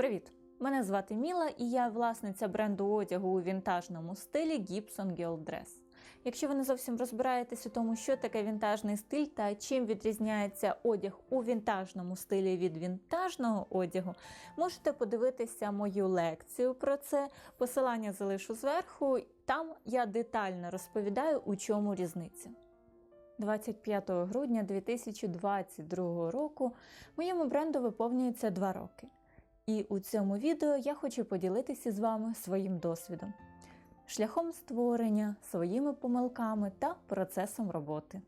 Привіт! Мене звати Міла і я власниця бренду одягу у вінтажному стилі Gibson Girl Dress. Якщо ви не зовсім розбираєтесь у тому, що таке вінтажний стиль та чим відрізняється одяг у вінтажному стилі від вінтажного одягу, можете подивитися мою лекцію про це. Посилання залишу зверху. Там я детально розповідаю, у чому різниця. 25 грудня 2022 року моєму бренду виповнюється 2 роки. І у цьому відео я хочу поділитися з вами своїм досвідом, шляхом створення, своїми помилками та процесом роботи.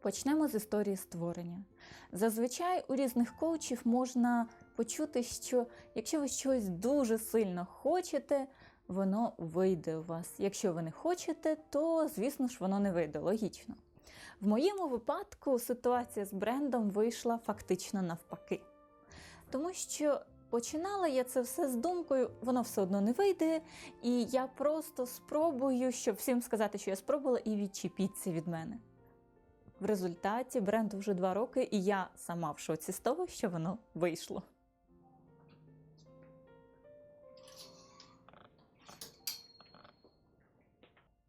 Почнемо з історії створення. Зазвичай у різних коучів можна почути, що якщо ви щось дуже сильно хочете, воно вийде у вас. Якщо ви не хочете, то, звісно ж, воно не вийде, логічно. В моєму випадку ситуація з брендом вийшла фактично навпаки. Тому що починала я це все з думкою, воно все одно не вийде, і я просто спробую, щоб всім сказати, що я спробувала, і відчепіться від мене. В результаті бренду вже два роки, і я сама в шоці з того, що воно вийшло.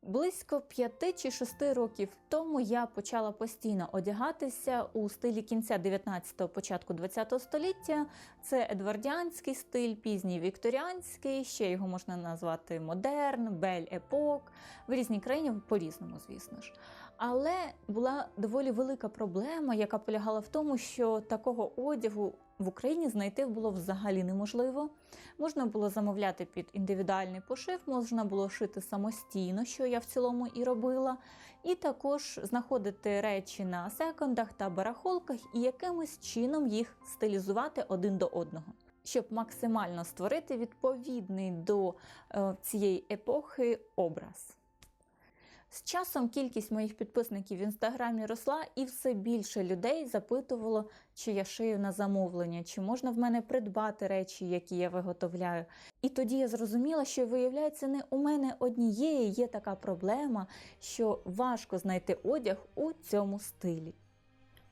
Близько п'яти чи шести років тому я почала постійно одягатися у стилі кінця 19-го, початку 20-го століття. Це едвардіанський стиль, пізній вікторіанський, ще його можна назвати модерн, бель епок. В різній країні по-різному, звісно ж. Але була доволі велика проблема, яка полягала в тому, що такого одягу в Україні знайти було взагалі неможливо. Можна було замовляти під індивідуальний пошив, можна було шити самостійно, що я в цілому і робила, і також знаходити речі на секондах та барахолках і якимось чином їх стилізувати один до одного. Щоб максимально створити відповідний до е, цієї епохи образ. З часом кількість моїх підписників в інстаграмі росла, і все більше людей запитувало, чи я шию на замовлення, чи можна в мене придбати речі, які я виготовляю. І тоді я зрозуміла, що виявляється, не у мене однієї є така проблема, що важко знайти одяг у цьому стилі.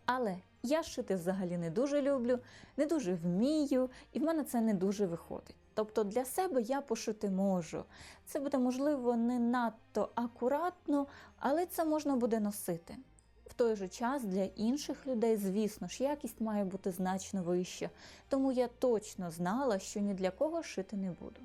Але я шити взагалі не дуже люблю, не дуже вмію, і в мене це не дуже виходить. Тобто для себе я пошити можу. Це буде, можливо, не надто акуратно, але це можна буде носити. В той же час для інших людей, звісно ж, якість має бути значно вища, тому я точно знала, що ні для кого шити не буду.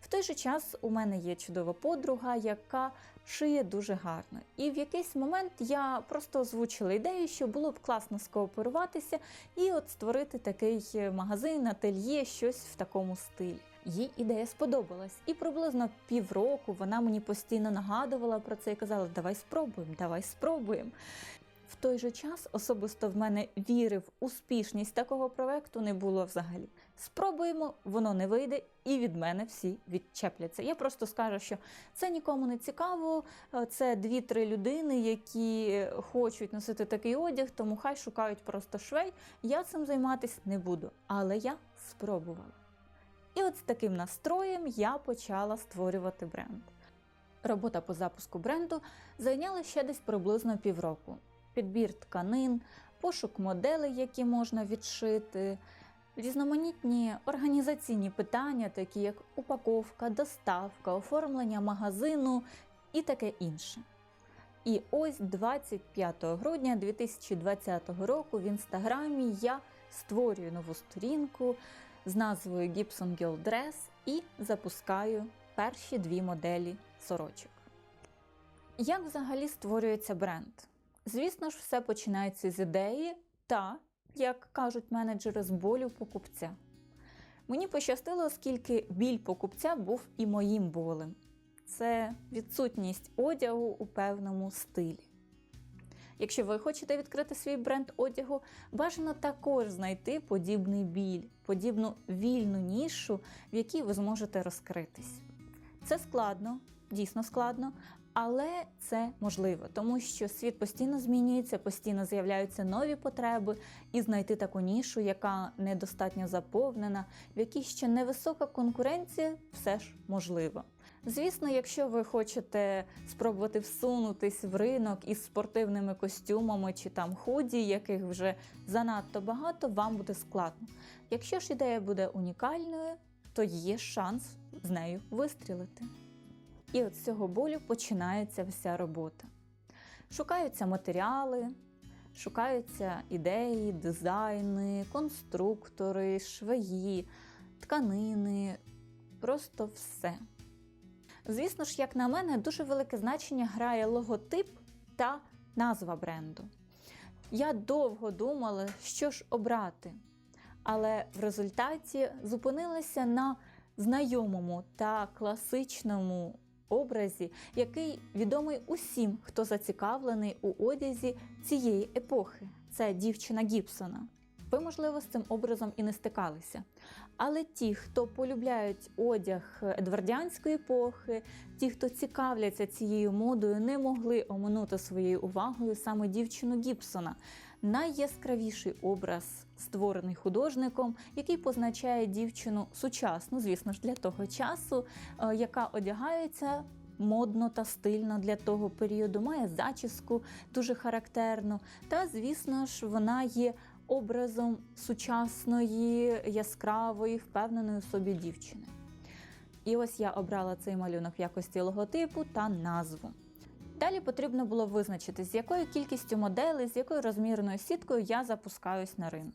В той же час у мене є чудова подруга, яка шиє дуже гарно. І в якийсь момент я просто озвучила ідею, що було б класно скооперуватися і от створити такий магазин, ательє, щось в такому стилі. Їй ідея сподобалась, і приблизно півроку вона мені постійно нагадувала про це і казала: Давай спробуємо, давай спробуємо. Той же час особисто в мене віри в успішність такого проекту не було взагалі. Спробуємо, воно не вийде, і від мене всі відчепляться. Я просто скажу, що це нікому не цікаво. Це дві-три людини, які хочуть носити такий одяг, тому хай шукають просто швей. Я цим займатися не буду. Але я спробувала. І от з таким настроєм я почала створювати бренд. Робота по запуску бренду зайняла ще десь приблизно півроку підбір тканин, пошук моделей, які можна відшити, різноманітні організаційні питання, такі як упаковка, доставка, оформлення магазину і таке інше. І ось 25 грудня 2020 року в інстаграмі я створюю нову сторінку з назвою Gibson Girl Dress і запускаю перші дві моделі сорочок. Як взагалі створюється бренд? Звісно ж, все починається з ідеї та, як кажуть менеджери, з болю покупця. Мені пощастило, оскільки біль покупця був і моїм болем. Це відсутність одягу у певному стилі. Якщо ви хочете відкрити свій бренд одягу, бажано також знайти подібний біль, подібну вільну нішу, в якій ви зможете розкритись. Це складно, дійсно складно, але це можливо, тому що світ постійно змінюється, постійно з'являються нові потреби, і знайти таку нішу, яка недостатньо заповнена, в якій ще невисока конкуренція, все ж можливо. Звісно, якщо ви хочете спробувати всунутись в ринок із спортивними костюмами чи там худі, яких вже занадто багато, вам буде складно. Якщо ж ідея буде унікальною, то є шанс з нею вистрілити. І от з цього болю починається вся робота. Шукаються матеріали, шукаються ідеї, дизайни, конструктори, швеї, тканини, просто все. Звісно ж, як на мене, дуже велике значення грає логотип та назва бренду. Я довго думала, що ж обрати, але в результаті зупинилася на знайомому та класичному образі, який відомий усім, хто зацікавлений у одязі цієї епохи. Це дівчина Гібсона. Ви, можливо, з цим образом і не стикалися. Але ті, хто полюбляють одяг едвардіанської епохи, ті, хто цікавляться цією модою, не могли оминути своєю увагою саме дівчину Гібсона. Найяскравіший образ, створений художником, який позначає дівчину сучасну, звісно ж, для того часу, е, яка одягається модно та стильно для того періоду, має зачіску дуже характерну. Та, звісно ж, вона є образом сучасної, яскравої, впевненої собі дівчини. І ось я обрала цей малюнок в якості логотипу та назву. Далі потрібно було визначити, з якою кількістю моделей, з якою розмірною сіткою я запускаюсь на ринок.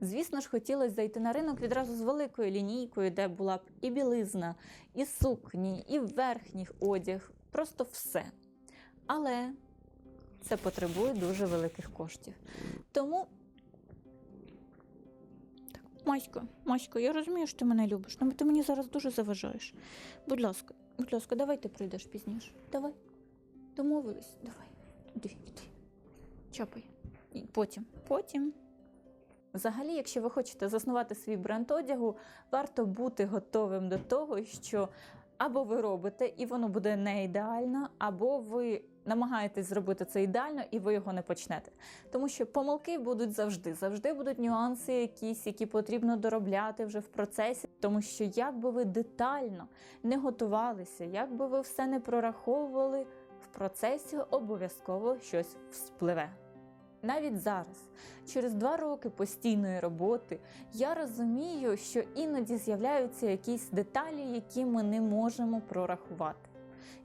Звісно ж, хотілося зайти на ринок відразу з великою лінійкою, де була б і білизна, і сукні, і верхній одяг, просто все. Але це потребує дуже великих коштів. Тому. Масько, Масько, я розумію, що ти мене любиш, але ти мені зараз дуже заважаєш. Будь ласка, будь ласка, давай ти прийдеш пізніше. Давай. Домовились? Давай. Іди, іди. Чапай. І потім. Потім. Взагалі, якщо ви хочете заснувати свій бренд одягу, варто бути готовим до того, що або ви робите, і воно буде не ідеально, або ви намагаєтесь зробити це ідеально, і ви його не почнете. Тому що помилки будуть завжди, завжди будуть нюанси, якісь, які потрібно доробляти вже в процесі. Тому що як би ви детально не готувалися, як би ви все не прораховували, процесі обов'язково щось вспливе. Навіть зараз, через два роки постійної роботи, я розумію, що іноді з'являються якісь деталі, які ми не можемо прорахувати,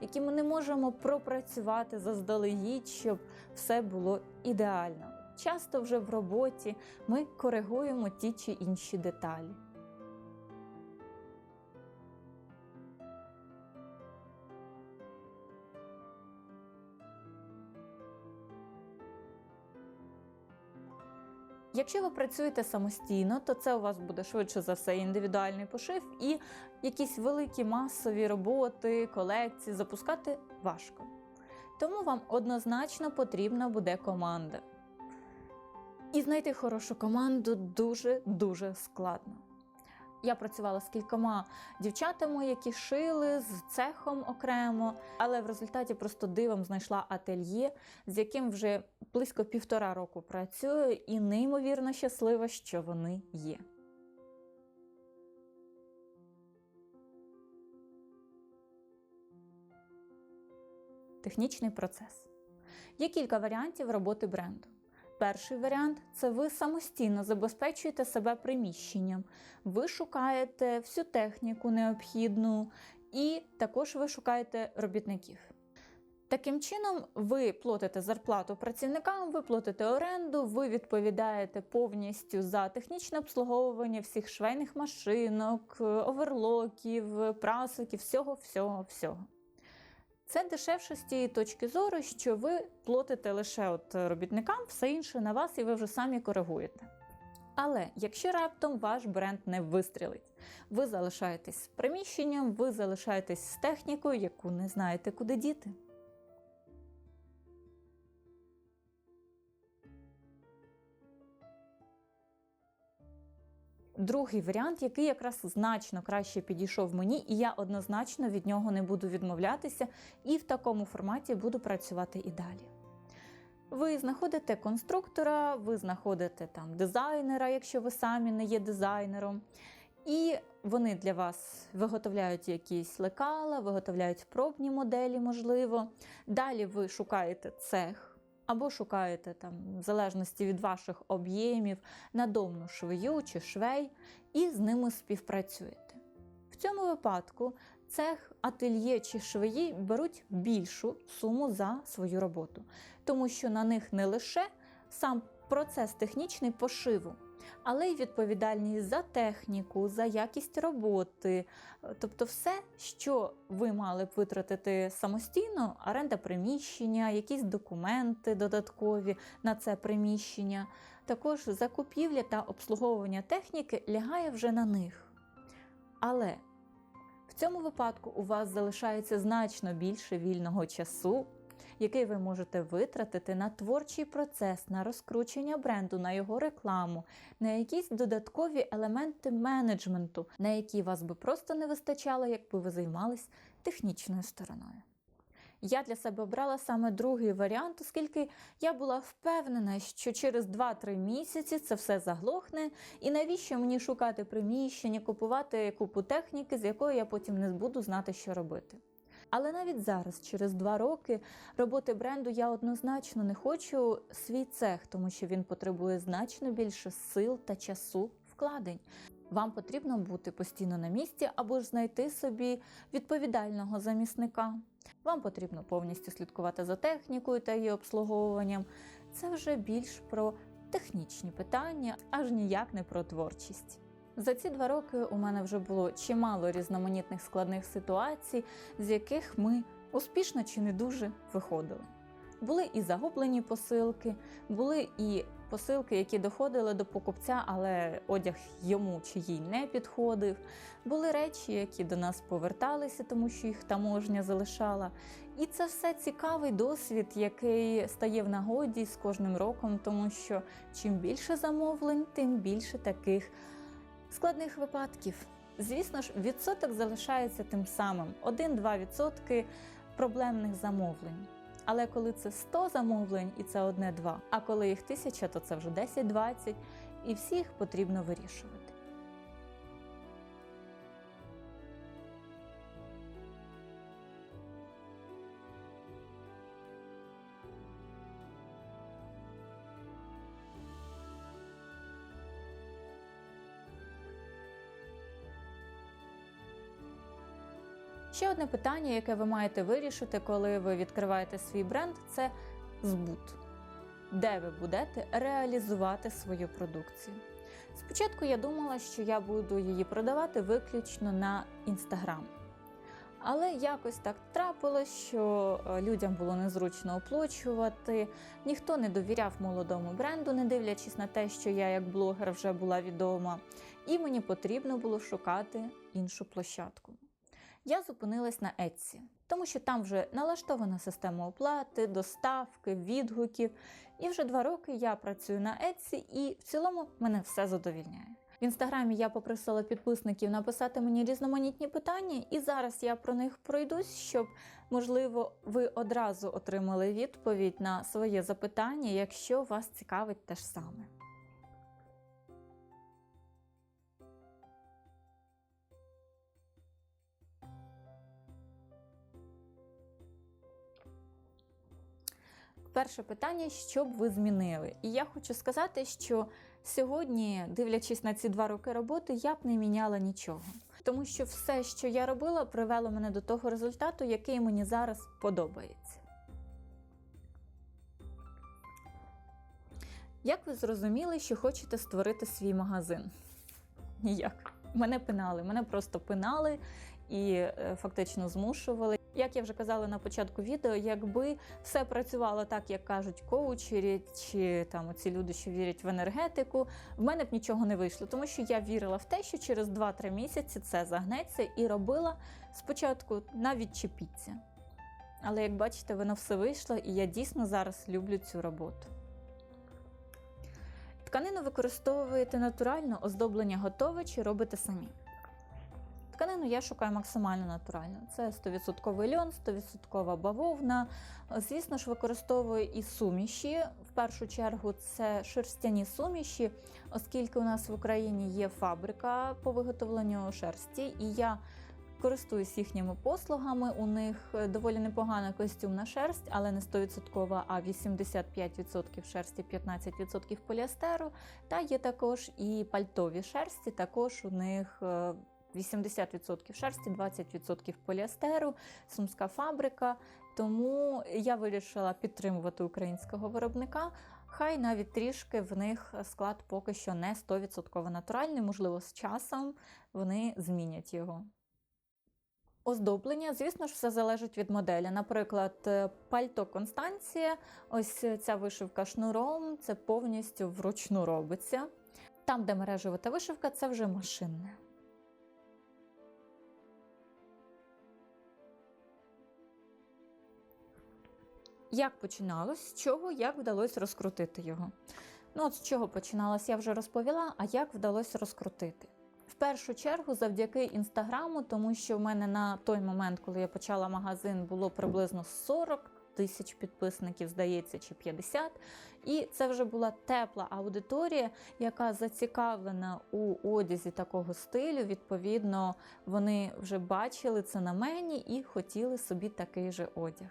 які ми не можемо пропрацювати заздалегідь, щоб все було ідеально. Часто вже в роботі ми коригуємо ті чи інші деталі. Якщо ви працюєте самостійно, то це у вас буде швидше за все індивідуальний пошив і якісь великі масові роботи, колекції запускати важко. Тому вам однозначно потрібна буде команда. І знайти хорошу команду дуже-дуже складно. Я працювала з кількома дівчатами, які шили з цехом окремо, але в результаті просто дивом знайшла ательє, з яким вже близько півтора року працюю, і неймовірно щаслива, що вони є. Технічний процес. Є кілька варіантів роботи бренду. Перший варіант це ви самостійно забезпечуєте себе приміщенням. Ви шукаєте всю техніку необхідну, і також ви шукаєте робітників. Таким чином, ви платите зарплату працівникам, ви платите оренду, ви відповідаєте повністю за технічне обслуговування всіх швейних машинок, оверлоків, прасоків, всього, всього, всього. Це дешевше з тієї точки зору, що ви платите лише от робітникам, все інше на вас, і ви вже самі коригуєте. Але якщо раптом ваш бренд не вистрілить, ви залишаєтесь з приміщенням, ви залишаєтесь з технікою, яку не знаєте, куди діти. Другий варіант, який якраз значно краще підійшов мені, і я однозначно від нього не буду відмовлятися, і в такому форматі буду працювати і далі. Ви знаходите конструктора, ви знаходите там дизайнера, якщо ви самі не є дизайнером. І вони для вас виготовляють якісь лекала, виготовляють пробні моделі, можливо. Далі ви шукаєте цех або шукаєте там, в залежності від ваших об'ємів, надомну швею чи швей, і з ними співпрацюєте. В цьому випадку цех, ательє чи швеї беруть більшу суму за свою роботу, тому що на них не лише сам процес технічний пошиву, але й відповідальність за техніку, за якість роботи, тобто все, що ви мали б витратити самостійно, оренда приміщення, якісь документи додаткові на це приміщення, також закупівля та обслуговування техніки лягає вже на них. Але в цьому випадку у вас залишається значно більше вільного часу, який ви можете витратити на творчий процес, на розкручення бренду, на його рекламу, на якісь додаткові елементи менеджменту, на які вас би просто не вистачало, якби ви займались технічною стороною. Я для себе обрала саме другий варіант, оскільки я була впевнена, що через 2-3 місяці це все заглохне, і навіщо мені шукати приміщення, купувати купу техніки, з якої я потім не буду знати, що робити. Але навіть зараз, через два роки роботи бренду, я однозначно не хочу свій цех, тому що він потребує значно більше сил та часу вкладень. Вам потрібно бути постійно на місці або ж знайти собі відповідального замісника. Вам потрібно повністю слідкувати за технікою та її обслуговуванням. Це вже більш про технічні питання, аж ніяк не про творчість. За ці два роки у мене вже було чимало різноманітних складних ситуацій, з яких ми успішно чи не дуже виходили. Були і загублені посилки, були і посилки, які доходили до покупця, але одяг йому чи їй не підходив. Були речі, які до нас поверталися, тому що їх таможня залишала. І це все цікавий досвід, який стає в нагоді з кожним роком, тому що чим більше замовлень, тим більше таких складних випадків. Звісно ж, відсоток залишається тим самим: 1-2% проблемних замовлень. Але коли це 100 замовлень і це одне-два, а коли їх тисяча, то це вже 10-20, і всіх потрібно вирішувати. Ще одне питання, яке ви маєте вирішити, коли ви відкриваєте свій бренд, це збут. Де ви будете реалізувати свою продукцію? Спочатку я думала, що я буду її продавати виключно на інстаграм. Але якось так трапилось, що е, людям було незручно оплачувати, ніхто не довіряв молодому бренду, не дивлячись на те, що я як блогер вже була відома, і мені потрібно було шукати іншу площадку я зупинилась на Etsy, тому що там вже налаштована система оплати, доставки, відгуків. І вже два роки я працюю на Etsy і в цілому мене все задовільняє. В інстаграмі я попросила підписників написати мені різноманітні питання, і зараз я про них пройдусь, щоб, можливо, ви одразу отримали відповідь на своє запитання, якщо вас цікавить те ж саме. Перше питання, що б ви змінили? І я хочу сказати, що сьогодні, дивлячись на ці два роки роботи, я б не міняла нічого. Тому що все, що я робила, привело мене до того результату, який мені зараз подобається. Як ви зрозуміли, що хочете створити свій магазин? Ніяк. Мене пинали, мене просто пинали і е, фактично змушували. Як я вже казала на початку відео, якби все працювало так, як кажуть коучері, чи там оці люди, що вірять в енергетику, в мене б нічого не вийшло, тому що я вірила в те, що через 2-3 місяці це загнеться і робила спочатку навіть чіпіться. Але як бачите, воно все вийшло, і я дійсно зараз люблю цю роботу. Тканину використовуєте натурально, оздоблення готове чи робите самі. Тканину я шукаю максимально натуральну. Це 100% льон, 100% бавовна. Звісно ж, використовую і суміші. В першу чергу це шерстяні суміші, оскільки у нас в Україні є фабрика по виготовленню шерсті, і я користуюсь їхніми послугами. У них е, доволі непогана костюмна шерсть, але не 100%, а 85% шерсті, 15% поліастеру. Та є також і пальтові шерсті, також у них. е, 80% шерсті, 20% поліастеру, сумська фабрика. Тому я вирішила підтримувати українського виробника. Хай навіть трішки в них склад поки що не 100% натуральний, можливо, з часом вони змінять його. Оздоблення, звісно ж, все залежить від моделі. Наприклад, е, пальто Констанція, ось ця вишивка шнуром, це повністю вручну робиться. Там, де мережева та вишивка, це вже машинне. Як починалось, з чого, як вдалося розкрутити його? Ну, от з чого починалось, я вже розповіла, а як вдалося розкрутити? Першу чергу завдяки інстаграму, тому що в мене на той момент, коли я почала магазин, було приблизно 40 тисяч підписників, здається, чи 50. І це вже була тепла аудиторія, яка зацікавлена у одязі такого стилю. Відповідно, вони вже бачили це на мені і хотіли собі такий же одяг.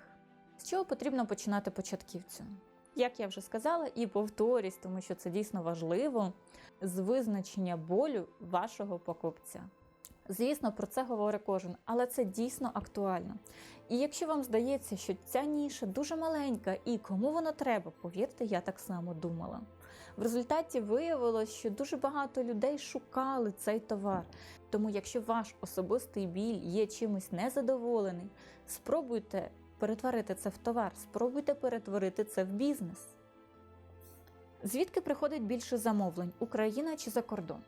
З чого потрібно починати початківцю? Як я вже сказала, і повторюсь, тому що це дійсно важливо, з визначення болю вашого покупця. Звісно, про це говорить кожен, але це дійсно актуально. І якщо вам здається, що ця ніша дуже маленька і кому воно треба, повірте, я так само думала. В результаті виявилось, що дуже багато людей шукали цей товар. Тому, якщо ваш особистий біль є чимось незадоволений, спробуйте перетворити це в товар, спробуйте перетворити це в бізнес. Звідки приходить більше замовлень Україна чи за кордон?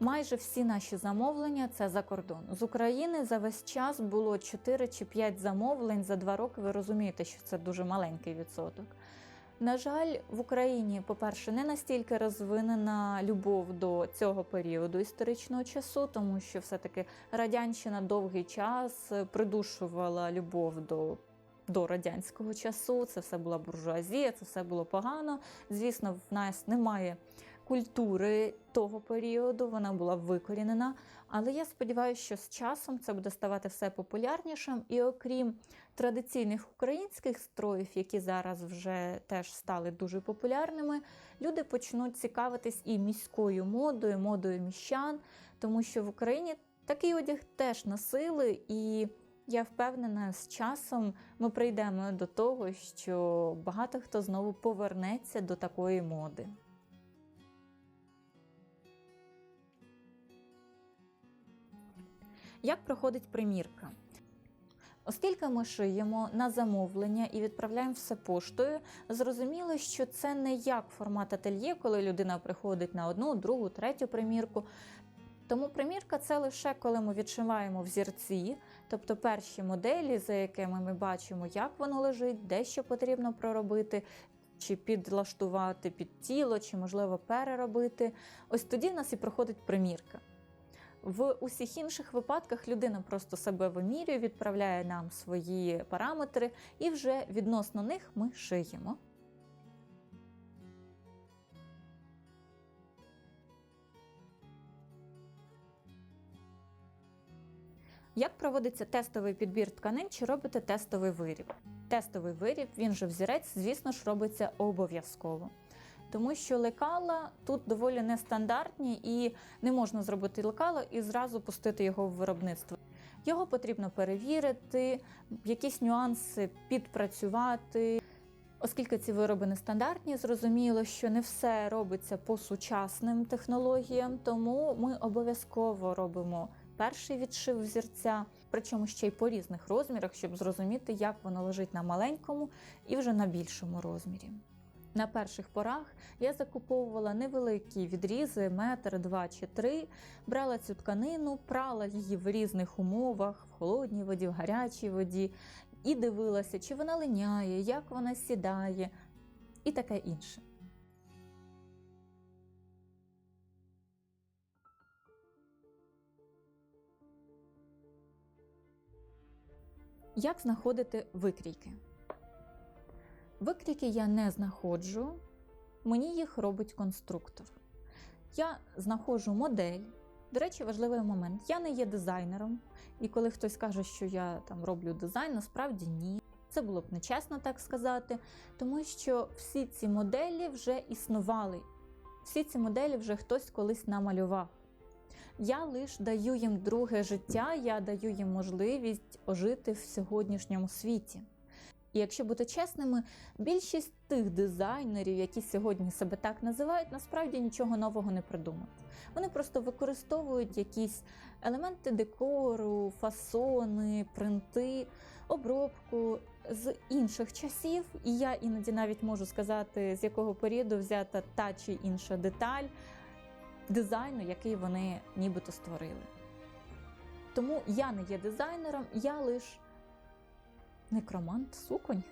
Майже всі наші замовлення це за кордон. З України за весь час було 4 чи 5 замовлень за 2 роки. Ви розумієте, що це дуже маленький відсоток. На жаль, в Україні, по-перше, не настільки розвинена любов до цього періоду історичного часу, тому що все-таки радянщина довгий час придушувала любов до. До радянського часу це все була буржуазія, це все було погано. Звісно, в нас немає культури того періоду, вона була викорінена. Але я сподіваюся, що з часом це буде ставати все популярнішим. І окрім традиційних українських строїв, які зараз вже теж стали дуже популярними, люди почнуть цікавитись і міською модою, модою міщан, тому що в Україні такий одяг теж носили і. Я впевнена, з часом ми прийдемо до того, що багато хто знову повернеться до такої моди. Як проходить примірка? Оскільки ми шиємо на замовлення і відправляємо все поштою, зрозуміло, що це не як формат ательє, коли людина приходить на одну, другу, третю примірку. Тому примірка це лише коли ми відшиваємо взірці, тобто перші моделі, за якими ми бачимо, як воно лежить, де що потрібно проробити, чи підлаштувати під тіло, чи можливо переробити. Ось тоді в нас і проходить примірка. В усіх інших випадках людина просто себе вимірює, відправляє нам свої параметри, і вже відносно них ми шиємо. Як проводиться тестовий підбір тканин, чи робите тестовий виріб? Тестовий виріб, він же взірець, звісно ж, робиться обов'язково. Тому що лекала тут доволі нестандартні і не можна зробити лекало і зразу пустити його в виробництво. Його потрібно перевірити, якісь нюанси підпрацювати. Оскільки ці вироби нестандартні, зрозуміло, що не все робиться по сучасним технологіям, тому ми обов'язково робимо перший відшив взірця, причому ще й по різних розмірах, щоб зрозуміти, як воно лежить на маленькому і вже на більшому розмірі. На перших порах я закуповувала невеликі відрізи, метр, два чи три, брала цю тканину, прала її в різних умовах, в холодній воді, в гарячій воді, і дивилася, чи вона линяє, як вона сідає, і таке інше. Як знаходити викрійки? Викрійки я не знаходжу, мені їх робить конструктор. Я знаходжу модель. До речі, важливий момент. Я не є дизайнером, і коли хтось каже, що я там роблю дизайн, насправді ні. Це було б нечесно так сказати, тому що всі ці моделі вже існували. Всі ці моделі вже хтось колись намалював. Я лише даю їм друге життя, я даю їм можливість ожити в сьогоднішньому світі. І якщо бути чесними, більшість тих дизайнерів, які сьогодні себе так називають, насправді нічого нового не придумають. Вони просто використовують якісь елементи декору, фасони, принти, обробку з інших часів. І я іноді навіть можу сказати, з якого періоду взята та чи інша деталь дизайну, який вони нібито створили. Тому я не є дизайнером, я лише некромант суконь.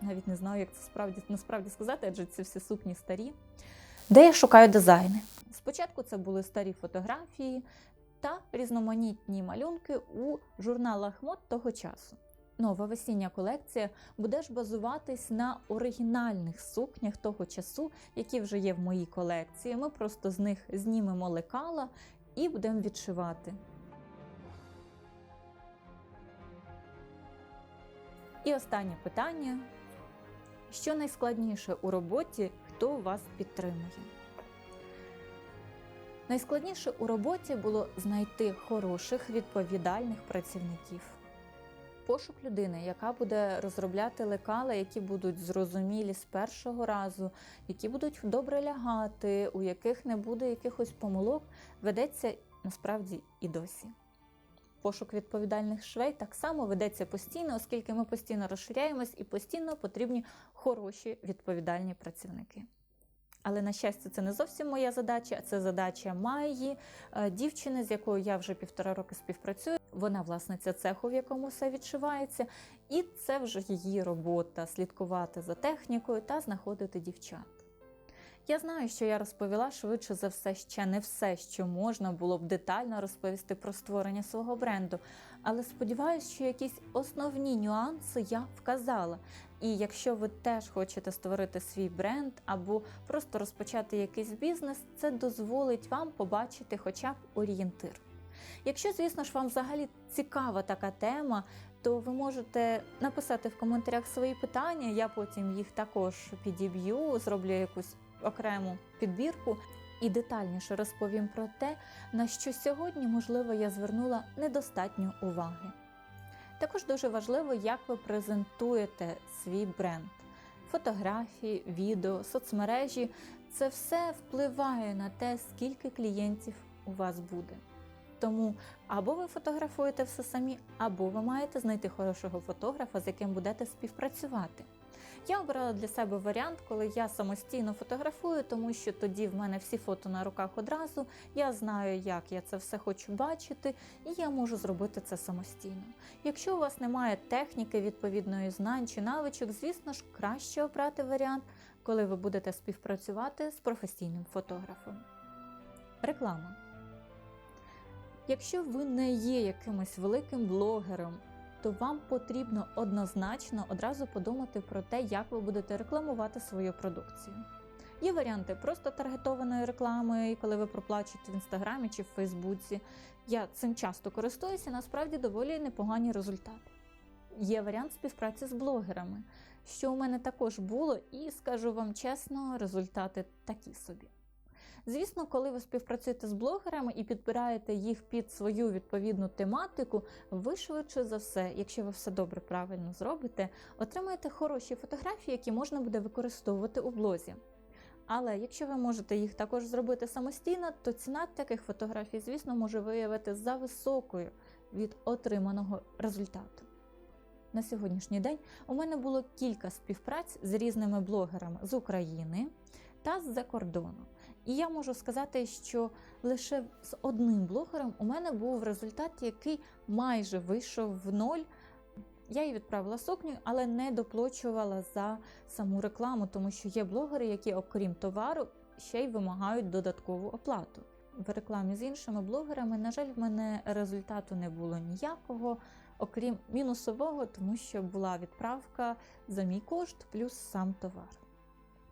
Навіть не знаю, як це справді насправді сказати, адже ці всі сукні старі. Де я шукаю дизайни? Спочатку це були старі фотографії та різноманітні малюнки у журналах мод того часу. Нова весіння колекція буде ж базуватись на оригінальних сукнях того часу, які вже є в моїй колекції. Ми просто з них знімемо лекала і будемо відшивати. І останнє питання: що найскладніше у роботі, хто вас підтримує? Найскладніше у роботі було знайти хороших відповідальних працівників. Пошук людини, яка буде розробляти лекала, які будуть зрозумілі з першого разу, які будуть добре лягати, у яких не буде якихось помилок, ведеться насправді і досі. Пошук відповідальних швей так само ведеться постійно, оскільки ми постійно розширяємось і постійно потрібні хороші відповідальні працівники. Але, на щастя, це не зовсім моя задача, а це задача Майї, е, дівчини, з якою я вже півтора роки співпрацюю. Вона власниця цеху, в якому все відшивається, і це вже її робота слідкувати за технікою та знаходити дівчат. Я знаю, що я розповіла швидше за все ще не все, що можна було б детально розповісти про створення свого бренду, але сподіваюся, що якісь основні нюанси я вказала. І якщо ви теж хочете створити свій бренд або просто розпочати якийсь бізнес, це дозволить вам побачити хоча б орієнтир. Якщо, звісно ж, вам взагалі цікава така тема, то ви можете написати в коментарях свої питання. Я потім їх також підіб'ю, зроблю якусь окрему підбірку і детальніше розповім про те, на що сьогодні, можливо, я звернула недостатньо уваги. Також дуже важливо, як ви презентуєте свій бренд. Фотографії, відео, соцмережі це все впливає на те, скільки клієнтів у вас буде. Тому або ви фотографуєте все самі, або ви маєте знайти хорошого фотографа, з яким будете співпрацювати. Я обрала для себе варіант, коли я самостійно фотографую, тому що тоді в мене всі фото на руках одразу. Я знаю, як я це все хочу бачити, і я можу зробити це самостійно. Якщо у вас немає техніки, відповідної знань чи навичок, звісно ж, краще обрати варіант, коли ви будете співпрацювати з професійним фотографом. Реклама. Якщо ви не є якимось великим блогером, то вам потрібно однозначно одразу подумати про те, як ви будете рекламувати свою продукцію. Є варіанти просто таргетованої реклами, коли ви проплачуєте в інстаграмі чи в Фейсбуці. Я цим часто користуюся, насправді доволі непогані результати. Є варіант співпраці з блогерами, що у мене також було, і скажу вам чесно, результати такі собі. Звісно, коли ви співпрацюєте з блогерами і підбираєте їх під свою відповідну тематику, ви швидше за все, якщо ви все добре правильно зробите, отримаєте хороші фотографії, які можна буде використовувати у блозі. Але якщо ви можете їх також зробити самостійно, то ціна таких фотографій, звісно, може виявити за високою від отриманого результату. На сьогоднішній день у мене було кілька співпраць з різними блогерами з України та з-за кордону. І я можу сказати, що лише з одним блогером у мене був результат, який майже вийшов в ноль. Я їй відправила сукню, але не доплачувала за саму рекламу, тому що є блогери, які, окрім товару, ще й вимагають додаткову оплату. В рекламі з іншими блогерами, на жаль, в мене результату не було ніякого. окрім мінусового, тому що була відправка за мій кошт плюс сам товар.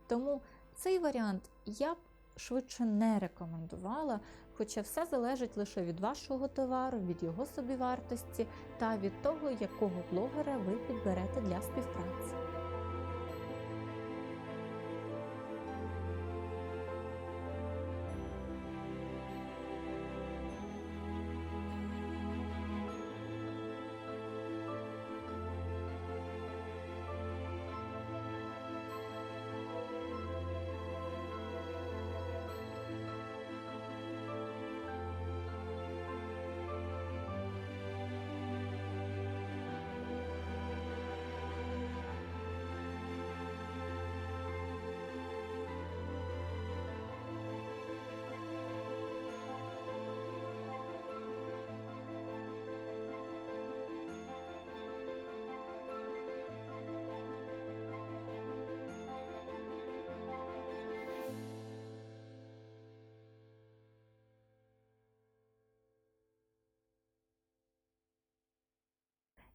Тому цей варіант я б швидше не рекомендувала, хоча все залежить лише від вашого товару, від його собівартості та від того, якого блогера ви підберете для співпраці.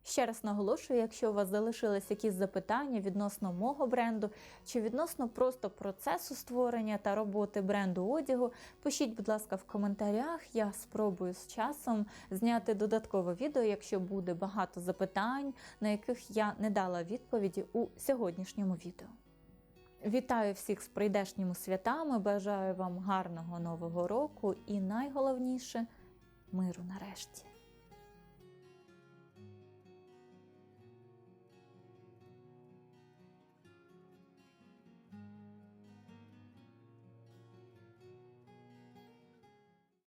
Ще раз наголошую, якщо у вас залишились якісь запитання відносно мого бренду чи відносно просто процесу створення та роботи бренду одягу, пишіть, будь ласка, в коментарях. Я спробую з часом зняти додаткове відео, якщо буде багато запитань, на яких я не дала відповіді у сьогоднішньому відео. Вітаю всіх з прийдешніми святами, бажаю вам гарного нового року і найголовніше миру нарешті.